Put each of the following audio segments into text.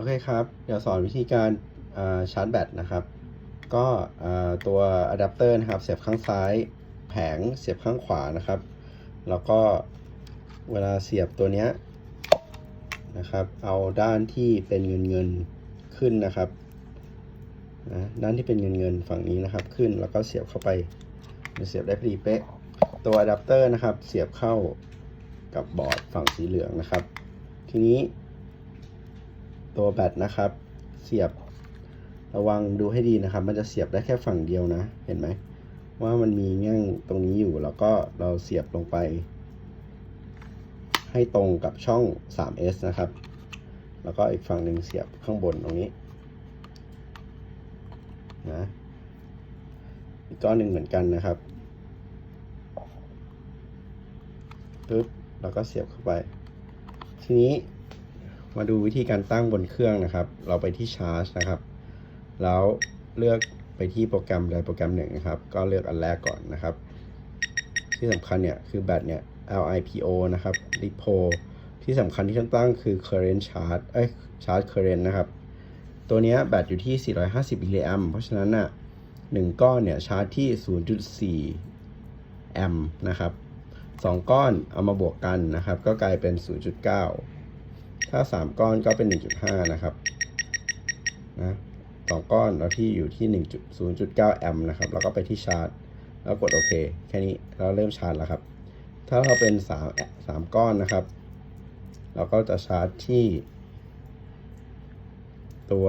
โอเคครับ เดี๋ยวสอนวิธีการชาร์จแบตนะครับ ก็ตัวอะแดปเตอร์นะครับ เสียบข้างซ้าย แผงเสียบข้างขวานะครับ แล้วก็เวลาเสียบตัวเนี้ยนะครับ เอาด้านที่เป็นเงินเงินขึ้นนะครับนะด้านที่เป็นเงินเงินฝั่งนี้นะครับขึ้นแล้วก็เสียบเข้าไปมันเสียบได้พอดีเป๊ะ ตัวอะแดปเตอร์นะครับ เสียบเข้ากับบอร์ดฝั่งสีเหลืองนะครับ ทีนี้ ตัวแบตนะครับ เสียบระวังดูให้ดีนะครับ มันจะเสียบได้แค่ฝั่งเดียวนะ เห็นไหม ว่ามันมีแง่งตรงนี้อยู่ แล้วก็เราเสียบลงไป ให้ตรงกับช่อง 3S นะครับ แล้วก็อีกฝั่งหนึ่งเสียบข้างบนตรงนี้นะอีกก้อนหนึ่งเหมือนกันนะครับปึ๊บแล้วก็เสียบเข้าไป ทีนี้ มาดูวิธีการตั้งบนเครื่องนะครับ เราไปที่ชาร์จนะครับ แล้วเลือกไปที่โปรแกรมใดโปรแกรมหนึ่งนะครับ ก็เลือกอันแรกก่อนนะครับ ที่สำคัญเนี่ยคือแบตเนี่ย LiPo นะครับ Lipo ที่สำคัญที่ต้องตั้งคือ current charge เอ้ย charge current นะครับ ตัวเนี้ยแบตอยู่ที่ 450มิลลิแอมเพราะฉะนั้นน่ะหนึ่งก้อนเนี่ยชาร์จที่ 0.4 แอมป์นะครับสองก้อนเอามาบวกกันนะครับ ก็กลายเป็น 0.9 ถ้า 3 ก้อนก็เป็น 1.5 นะครับนะสองก้อนเราที่อยู่ที่ 1.0.9 แอมป์นะครับ แล้วก็ไปที่ชาร์จ แล้วกดโอเค แค่นี้เราเริ่มชาร์จแล้วครับ ถ้าเราเป็น3 3ก้อนนะครับ เราก็จะชาร์จที่ ตัว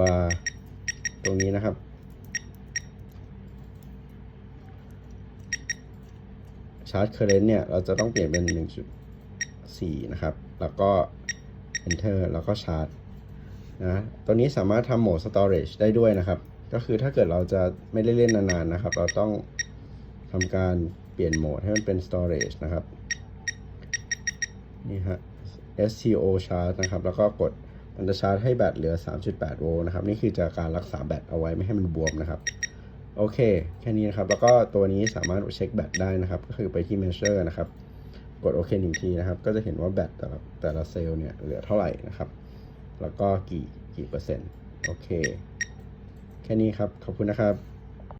ตรงนี้นะครับ ชาร์จเคอร์เรนต์เนี่ย เราจะต้องเปลี่ยนเป็น 1.4 นะครับ แล้วก็ enter แล้วก็ชาร์จนะตัวนี้สามารถทำโหมด storage ได้ด้วยนะครับ ก็คือถ้าเกิดเราจะไม่ได้เล่นนานๆนะครับ เราต้องทำการเปลี่ยนโหมดให้มันเป็น storage นะครับ นี่ฮะ STO charge นะครับ แล้วก็กดมันจะชาร์จให้แบตเหลือ 3.8 โวลต์นะครับ นี่คือจะการรักษาแบตเอาไว้ไม่ให้มันบวมนะครับโอเค แค่นี้นะครับ แล้วก็ตัวนี้สามารถเช็คแบตได้นะครับ ก็คือไปที่ measure นะครับ กดโอเคหนึ่งทีนะครับ ก็จะเห็นว่าแบตแต่ละแต่ละเซลล์เนี่ยเหลือเท่าไหร่นะครับ แล้วก็กี่กี่เปอร์เซ็นต์ โอเค แค่นี้ครับ ขอบคุณนะครับ